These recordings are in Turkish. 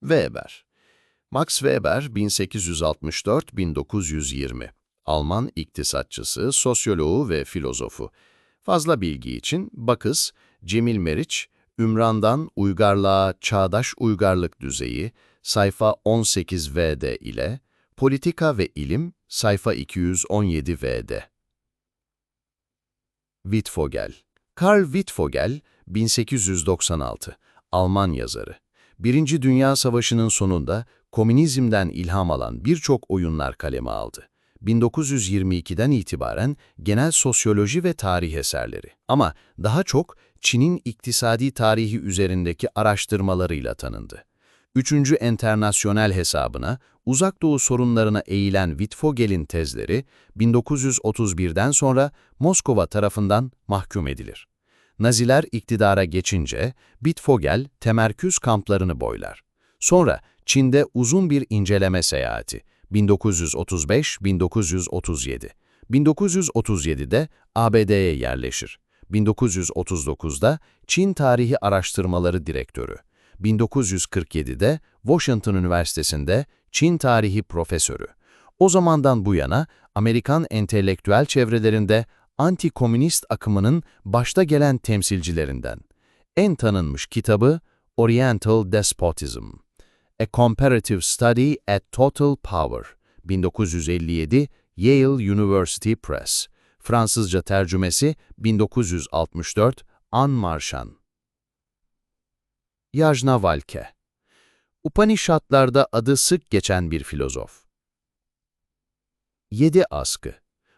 Weber Max Weber 1864-1920 Alman iktisatçısı, sosyoloğu ve filozofu. Fazla bilgi için Bakız, Cemil Meriç, Ümran'dan Uygarlığa Çağdaş Uygarlık Düzeyi, sayfa 18vd ile Politika ve İlim, sayfa 217vd. Wittfogel Karl Wittfogel, 1896, Alman yazarı. Birinci Dünya Savaşı'nın sonunda komünizmden ilham alan birçok oyunlar kaleme aldı. 1922'den itibaren genel sosyoloji ve tarih eserleri. Ama daha çok Çin'in iktisadi tarihi üzerindeki araştırmalarıyla tanındı. Üçüncü Enternasyonel hesabına Uzak Doğu sorunlarına eğilen Wittfogel'in tezleri 1931'den sonra Moskova tarafından mahkum edilir. Naziler iktidara geçince Wittfogel temerküz kamplarını boylar. Sonra Çin'de uzun bir inceleme seyahati 1935-1937. 1937'de ABD'ye yerleşir. 1939'da Çin Tarihi Araştırmaları Direktörü. 1947'de Washington Üniversitesi'nde Çin Tarihi Profesörü. O zamandan bu yana Amerikan entelektüel çevrelerinde anti-komünist akımının başta gelen temsilcilerinden. En tanınmış kitabı Oriental Despotism. A Comparative Study at Total Power, 1957, Yale University Press. Fransızca tercümesi 1964, Anne Marchand. Yajnavalkya Upanishadlarda adı sık geçen bir filozof. Yedi Askı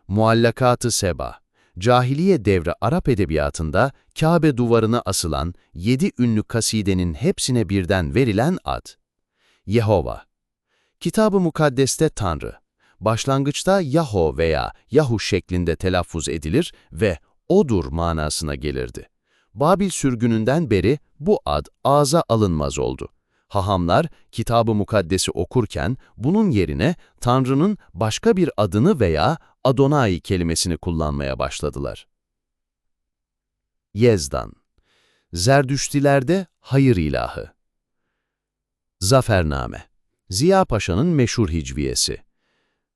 Muallakat-ı Seba Cahiliye devri Arap edebiyatında Kabe duvarına asılan yedi ünlü kasidenin hepsine birden verilen ad. Yehova Kitab-ı Mukaddes'te Tanrı. Başlangıçta Yaho veya Yahu şeklinde telaffuz edilir ve O'dur manasına gelirdi. Babil sürgününden beri bu ad ağza alınmaz oldu. Hahamlar Kitab-ı Mukaddes'i okurken bunun yerine Tanrı'nın başka bir adını veya Adonai kelimesini kullanmaya başladılar. Yezdan Zerdüştilerde hayır ilahı Zafername Ziya Paşa'nın meşhur hicviyesi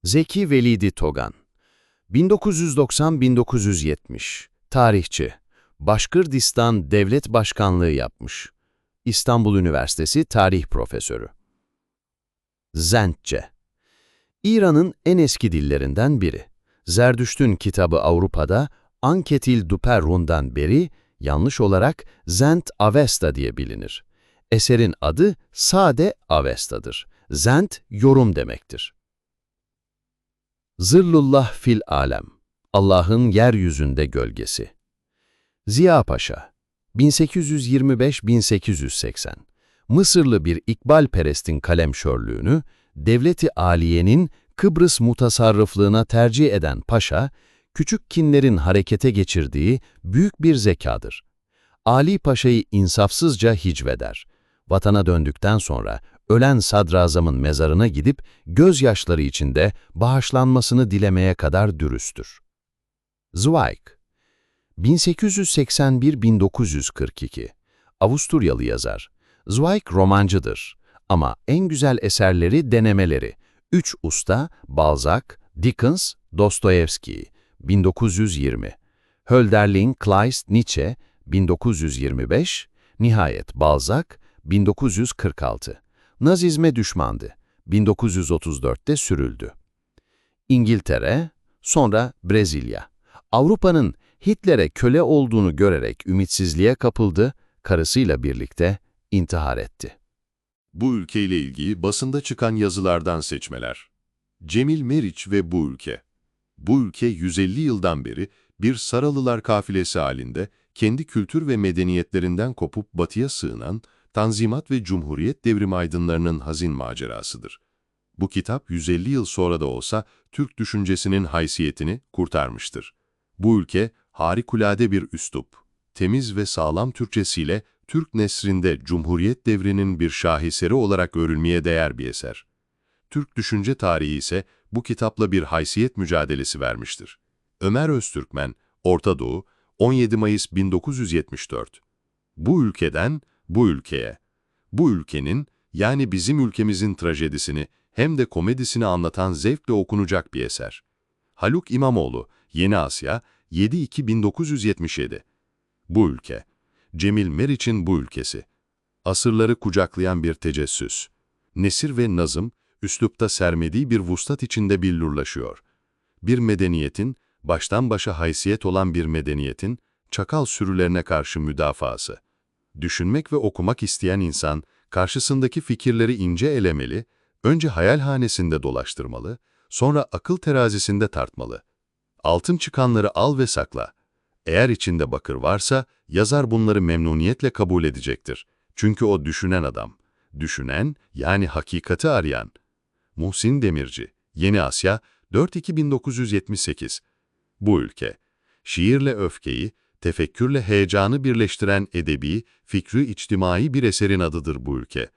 Zeki Velidi Togan 1990-1970 Tarihçi Başkırdistan Devlet Başkanlığı yapmış. İstanbul Üniversitesi Tarih Profesörü. Zentçe İran'ın en eski dillerinden biri. Zerdüşt'ün kitabı Avrupa'da Anketil Duperrun'dan beri yanlış olarak Zent Avesta diye bilinir. Eserin adı sade Avesta'dır. Zent, yorum demektir. Zırlullah fil alem, Allah'ın yeryüzünde gölgesi. Ziya Paşa, 1825-1880, Mısırlı bir ikbalperestin kalemşörlüğünü, Devleti Aliye'nin Kıbrıs mutasarrıflığına tercih eden paşa, küçük kinlerin harekete geçirdiği büyük bir zekadır. Ali Paşa'yı insafsızca hicveder. Vatana döndükten sonra ölen sadrazamın mezarına gidip gözyaşları içinde bağışlanmasını dilemeye kadar dürüsttür. Zweig 1881-1942 Avusturyalı yazar. Zweig romancıdır ama en güzel eserleri denemeleri. Üç Usta, Balzac, Dickens, Dostoyevski 1920 Hölderlin, Kleist, Nietzsche 1925 Nihayet Balzac 1946 Nazizme düşmandı. 1934'te sürüldü. İngiltere, sonra Brezilya. Avrupa'nın Hitler'e köle olduğunu görerek ümitsizliğe kapıldı, karısıyla birlikte intihar etti. Bu ülkeyle ilgili basında çıkan yazılardan seçmeler. Cemil Meriç ve bu ülke. Bu ülke 150 yıldan beri bir Saralılar kafilesi halinde kendi kültür ve medeniyetlerinden kopup batıya sığınan Tanzimat ve Cumhuriyet devrimi aydınlarının hazin macerasıdır. Bu kitap 150 yıl sonra da olsa Türk düşüncesinin haysiyetini kurtarmıştır. Bu ülke harikulade bir üslup, temiz ve sağlam Türkçesiyle Türk nesrinde Cumhuriyet devrinin bir şaheseri olarak örülmeye değer bir eser. Türk düşünce tarihi ise bu kitapla bir haysiyet mücadelesi vermiştir. Ömer Öztürkmen, Orta Doğu, 17 Mayıs 1974 Bu ülkeden bu ülkeye, bu ülkenin Yani bizim ülkemizin trajedisini hem de komedisini anlatan zevkle okunacak bir eser. Haluk İmamoğlu, Yeni Asya, 7-2-1977. Bu ülke. Cemil Meriç'in bu ülkesi. Asırları kucaklayan bir tecessüs. Nesir ve nazım, üslupta sermediği bir vuslat içinde billurlaşıyor. Bir medeniyetin, baştan başa haysiyet olan bir medeniyetin, çakal sürülerine karşı müdafaası. Düşünmek ve okumak isteyen insan, karşısındaki fikirleri ince elemeli, önce hayalhanesinde dolaştırmalı, sonra akıl terazisinde tartmalı. Altın çıkanları al ve sakla. Eğer içinde bakır varsa, yazar bunları memnuniyetle kabul edecektir. Çünkü o düşünen adam. Düşünen, yani hakikati arayan. Muhsin Demirci, Yeni Asya, 4-2-1978. Bu ülke, şiirle öfkeyi, tefekkürle heyecanı birleştiren edebi, fikri içtimai bir eserin adıdır bu ülke.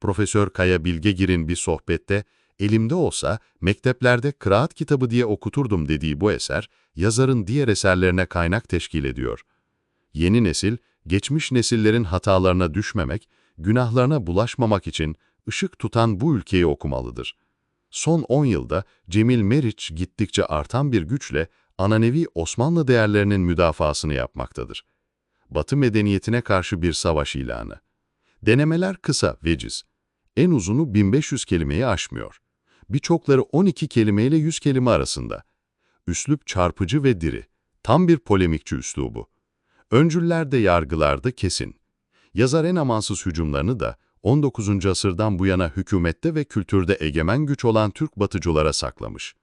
Profesör Kaya Bilgegir'in bir sohbette, elimde olsa mekteplerde kıraat kitabı diye okuturdum dediği bu eser, yazarın diğer eserlerine kaynak teşkil ediyor. Yeni nesil, geçmiş nesillerin hatalarına düşmemek, günahlarına bulaşmamak için ışık tutan bu ülkeyi okumalıdır. Son 10 yılda Cemil Meriç gittikçe artan bir güçle ananevi Osmanlı değerlerinin müdafasını yapmaktadır. Batı medeniyetine karşı bir savaş ilanı. Denemeler kısa, veciz. En uzunu 1500 kelimeyi aşmıyor. Birçokları 12 kelimeyle 100 kelime arasında. Üslup çarpıcı ve diri. Tam bir polemikçi üslubu. Öncüllerde yargılarda kesin. Yazar en amansız hücumlarını da 19. asırdan bu yana hükümette ve kültürde egemen güç olan Türk batıcılara saklamış.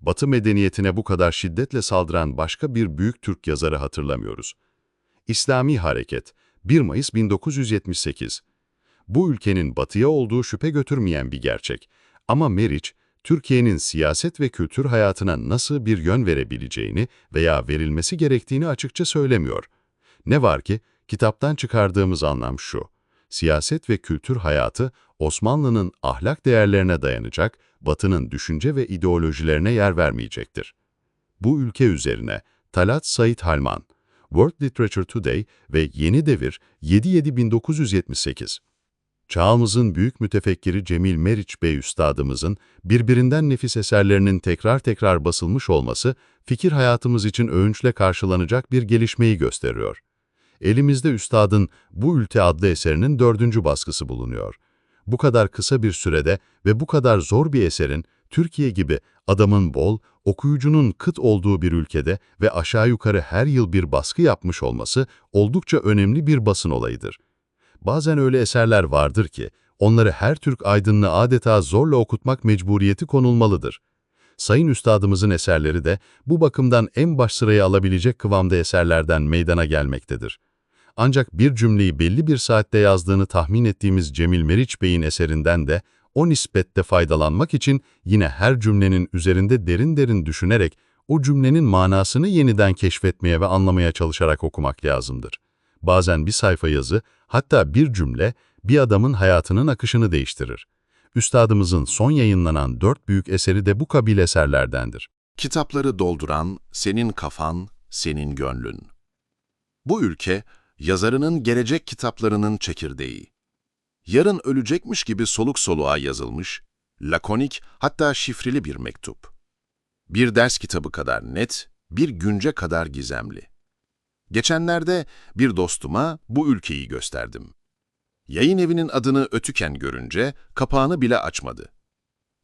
Batı medeniyetine bu kadar şiddetle saldıran başka bir büyük Türk yazarı hatırlamıyoruz. İslami Hareket, 1 Mayıs 1978. Bu ülkenin batıya olduğu şüphe götürmeyen bir gerçek. Ama Meriç, Türkiye'nin siyaset ve kültür hayatına nasıl bir yön verebileceğini veya verilmesi gerektiğini açıkça söylemiyor. Ne var ki, kitaptan çıkardığımız anlam şu. Siyaset ve kültür hayatı, Osmanlı'nın ahlak değerlerine dayanacak, Batı'nın düşünce ve ideolojilerine yer vermeyecektir. Bu ülke üzerine Talat Said Halman, World Literature Today ve Yeni Devir 7-7-1978. Çağımızın büyük mütefekkiri Cemil Meriç Bey Üstadımızın birbirinden nefis eserlerinin tekrar tekrar basılmış olması, fikir hayatımız için övünçle karşılanacak bir gelişmeyi gösteriyor. Elimizde Üstad'ın Bu Ülte adlı eserinin dördüncü baskısı bulunuyor. Bu kadar kısa bir sürede ve bu kadar zor bir eserin, Türkiye gibi adamın bol, okuyucunun kıt olduğu bir ülkede ve aşağı yukarı her yıl bir baskı yapmış olması oldukça önemli bir basın olayıdır. Bazen öyle eserler vardır ki, onları her Türk aydınını adeta zorla okutmak mecburiyeti konulmalıdır. Sayın Üstadımızın eserleri de bu bakımdan en baş sırayı alabilecek kıvamda eserlerden meydana gelmektedir. Ancak bir cümleyi belli bir saatte yazdığını tahmin ettiğimiz Cemil Meriç Bey'in eserinden de o nispette faydalanmak için yine her cümlenin üzerinde derin derin düşünerek o cümlenin manasını yeniden keşfetmeye ve anlamaya çalışarak okumak lazımdır. Bazen bir sayfa yazı, hatta bir cümle bir adamın hayatının akışını değiştirir. Üstadımızın son yayınlanan dört büyük eseri de bu kabil eserlerdendir. Kitapları dolduran senin kafan, senin gönlün. Bu ülke, yazarının gelecek kitaplarının çekirdeği. Yarın ölecekmiş gibi soluk soluğa yazılmış, lakonik hatta şifreli bir mektup. Bir ders kitabı kadar net, bir günce kadar gizemli. Geçenlerde bir dostuma bu ülkeyi gösterdim. Yayın evinin adını ötüken görünce kapağını bile açmadı.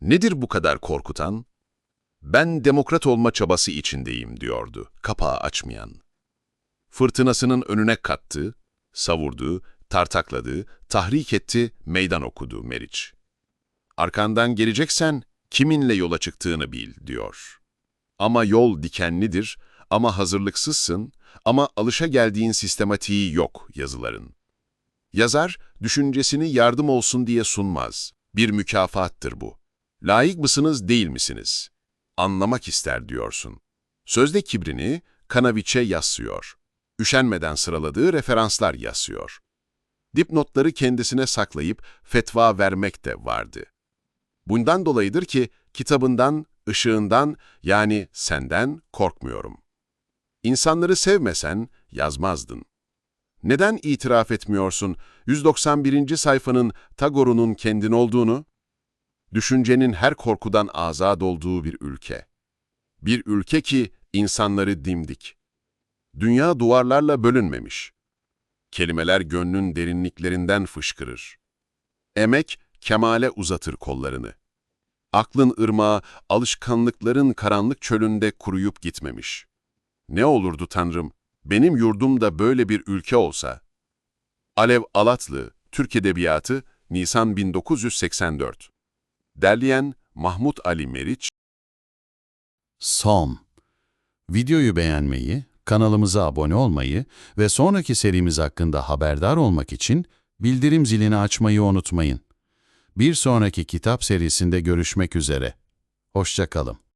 Nedir bu kadar korkutan? Ben demokrat olma çabası içindeyim diyordu, kapağı açmayan. Fırtınasının önüne kattı, savurdu, tartakladı, tahrik etti, meydan okudu Meriç. Arkandan geleceksen kiminle yola çıktığını bil, diyor. Ama yol dikenlidir, ama hazırlıksızsın, ama alışa geldiğin sistematiği yok yazıların. Yazar, düşüncesini yardım olsun diye sunmaz. Bir mükafattır bu. Layık mısınız, değil misiniz? Anlamak ister diyorsun. Sözde kibrini Kanaviç'e yassıyor. Üşenmeden sıraladığı referanslar yassıyor. Dipnotları kendisine saklayıp fetva vermek de vardı. Bundan dolayıdır ki kitabından, ışığından yani senden korkmuyorum. İnsanları sevmesen yazmazdın. Neden itiraf etmiyorsun 191. sayfanın Tagore'un kendin olduğunu? Düşüncenin her korkudan azad olduğu bir ülke. Bir ülke ki insanları dimdik. Dünya duvarlarla bölünmemiş. Kelimeler gönlün derinliklerinden fışkırır. Emek kemale uzatır kollarını. Aklın ırmağı alışkanlıkların karanlık çölünde kuruyup gitmemiş. Ne olurdu Tanrım, benim yurdumda böyle bir ülke olsa? Alev Alatlı, Türk Edebiyatı, Nisan 1984 Derleyen Mahmut Ali Meriç Son. Videoyu beğenmeyi, kanalımıza abone olmayı ve sonraki serimiz hakkında haberdar olmak için bildirim zilini açmayı unutmayın. Bir sonraki kitap serisinde görüşmek üzere. Hoşça kalın.